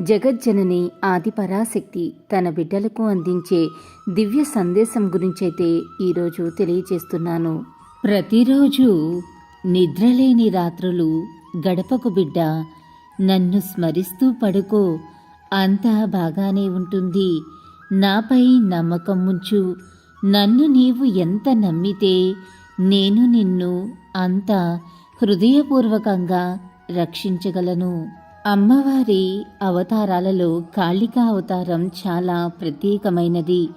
జగజ్జనని ఆదిపరాశక్తి తన బిడ్డలకు అందించే దివ్య సందేశం గురించైతే ఈరోజు తెలియచేస్తున్నాను ప్రతిరోజు నిద్రలేని రాత్రులు గడపకు బిడ్డ నన్ను స్మరిస్తూ పడుకో అంతా బాగానే ఉంటుంది. నాపై నమ్మకం ఉంచు. నన్ను నీవు ఎంత నమ్మితే నేను నిన్ను అంత హృదయపూర్వకంగా రక్షించగలను. అమ్మవారి అవతారాలలో కాళికా అవతారం చాలా ప్రత్యేకమైనది.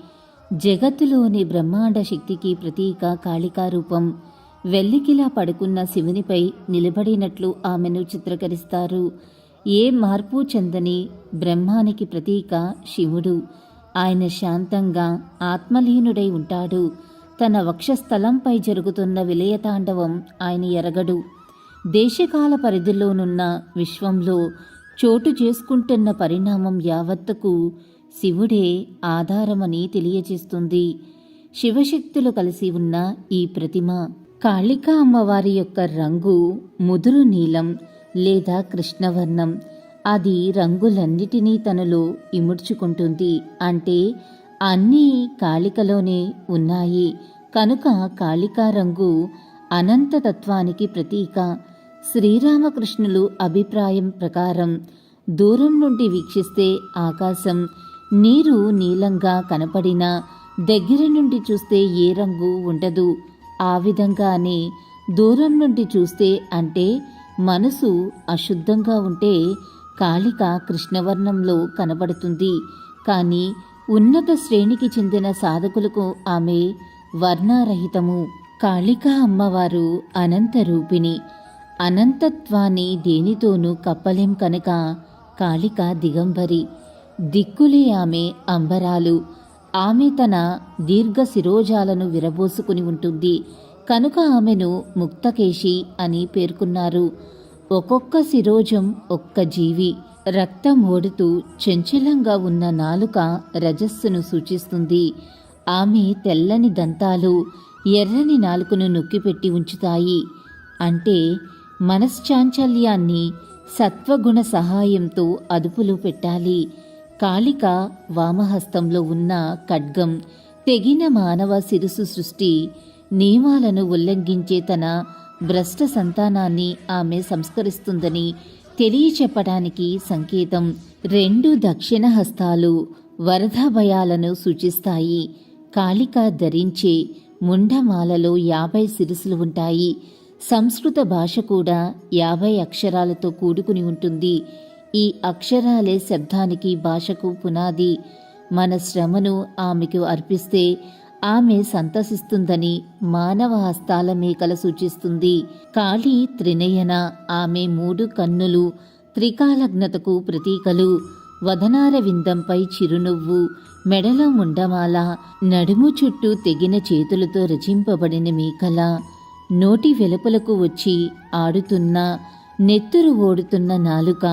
జగత్తులోని బ్రహ్మాండ శక్తికి ప్రతీక కాళికా రూపం. వెల్లికిలా పడుకున్న శివునిపై నిలబడినట్లు ఆమెను చిత్రీకరిస్తారు. ఏ మార్పు చెందని బ్రహ్మానికి ప్రతీక శివుడు. ఆయన శాంతంగా ఆత్మలీనుడై ఉంటాడు. తన వక్షస్థలంపై జరుగుతున్న విలయతాండవం ఆయన ఎరగడు. దేశకాల పరిధిలోనున్న విశ్వంలో చోటు చేసుకుంటున్న పరిణామం యావత్తుకు శివుడే ఆధారమని తెలియజేస్తుంది. శివశక్తులు కలిసి ఉన్న ఈ ప్రతిమ కాళికా అమ్మవారి యొక్క రంగు ముదురు నీలం లేదా కృష్ణవర్ణం. అది రంగులన్నిటినీ తనలో ఇముడ్చుకుంటుంది. అంటే అన్నీ కాళికలోనే ఉన్నాయి. కనుక కాళికా రంగు అనంతతత్వానికి ప్రతీక. శ్రీరామకృష్ణులు అభిప్రాయం ప్రకారం దూరం నుండి వీక్షిస్తే ఆకాశం నీరు నీలంగా కనపడినా దగ్గర నుండి చూస్తే ఏ రంగు ఉండదు. ఆ విధంగానే దూరం నుండి చూస్తే అంటే మనసు అశుద్ధంగా ఉంటే కాళిక కృష్ణవర్ణంలో కనబడుతుంది. కానీ ఉన్నత శ్రేణికి చెందిన సాధకులకు ఆమె వర్ణారహితము. కాళికా అమ్మవారు అనంత రూపిణి. అనంతత్వాన్ని దేనితోనూ కప్పలేం కనుక? కాళిక దిగంబరి. దిక్కులే ఆమె అంబరాలు. ఆమె తన దీర్ఘ శిరోజాలను విరబోసుకుని ఉంటుంది. కనుక ఆమెను ముక్తకేశి అని పేర్కొన్నారు. ఒక్కొక్క శిరోజం ఒక్క జీవి. రక్తం ఓడుతూ చంచలంగా ఉన్న నాలుక రజస్సును సూచిస్తుంది. ఆమె తెల్లని దంతాలు ఎర్రని నాలుకను నొక్కిపెట్టి ఉంచుతాయి. అంటే మనశ్చాంచల్యాన్ని సత్వగుణ సహాయంతో అదుపులో పెట్టాలి. కాళిక వామహస్తంలో ఉన్న ఖడ్గం తెగిన మానవ శిరసు సృష్టి నియమాలను ఉల్లంఘించే తన భ్రష్ట సంతానాన్ని ఆమె సంస్కరిస్తుందని తెలియచెప్పడానికి సంకేతం. రెండు దక్షిణ హస్తాలు వరద భయాలను సూచిస్తాయి. కాళిక ధరించే ముండమాలలో యాభై శిరసులు ఉంటాయి. సంస్కృత భాష కూడా యాభై అక్షరాలతో కూడుకుని ఉంటుంది. ఈ అక్షరాలే శబ్దానికి భాషకు పునాది. మన శ్రమను ఆమెకు అర్పిస్తే ఆమె సంతసిస్తుందని మానవ హస్తాల మేకల సూచిస్తుంది. కాళీ త్రినయన ఆమె మూడు కన్నులు త్రికాలగ్నతకు ప్రతీకలు. వదనార విందంపై చిరునవ్వు మెడలో ముండమాల నడుము చుట్టూ తెగిన చేతులతో రచింపబడిన మేకల నోటి వెలుపలకు వచ్చి ఆడుతున్న నెత్తురు ఓడుతున్న నాలుక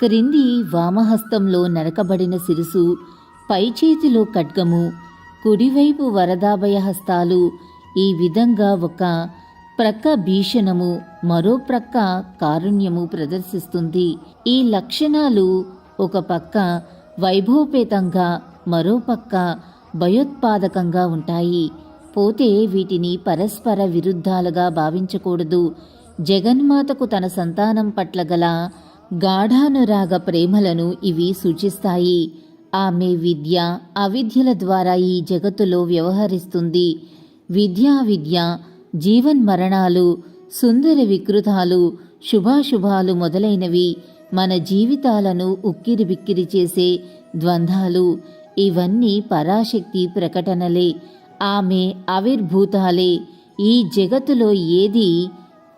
క్రింది వామహస్తంలో నరకబడిన సిరుసు పై చేతిలో ఖడ్గము కుడివైపు వరదాభయ హస్తాలు ఈ విధంగా ఒక ప్రక్క భీషణము మరో ప్రక్క కారుణ్యము ప్రదర్శిస్తుంది. ఈ లక్షణాలు ఒక పక్క వైభవపేతంగా మరో పక్క భయోత్పాదకంగా ఉంటాయి. పోతే వీటిని పరస్పర విరుద్ధాలుగా భావించకూడదు. జగన్మాతకు తన సంతానం పట్ల గల గాఢానురాగ ప్రేమలను ఇవి సూచిస్తాయి. ఆమె విద్య అవిద్యల ద్వారా ఈ జగత్తులో వ్యవహరిస్తుంది. విద్యా విద్య జీవన్మరణాలు సుందర వికృతాలు శుభాశుభాలు మొదలైనవి మన జీవితాలను ఉక్కిరి బిక్కిరి చేసే ద్వంద్వాలు. ఇవన్నీ పరాశక్తి ప్రకటనలే. ఆమె ఆవిర్భూతాలే. ఈ జగతులో ఏది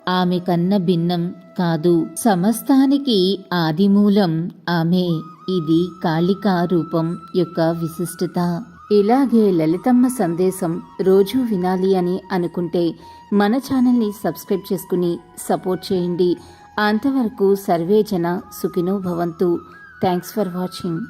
ఆమె కన్న భిన్నం కాదు. సమస్తానికి ఆదిమూలం ఆమె. ఇది కాళికా రూపం యొక్క విశిష్టత. ఇలాగే లలితమ్మ సందేశం రోజూ వినాలి అని అనుకుంటే మన ఛానల్ని సబ్స్క్రైబ్ చేసుకుని సపోర్ట్ చేయండి. అంతవరకు సర్వేజన సుఖినో భవంతు. Thanks for watching.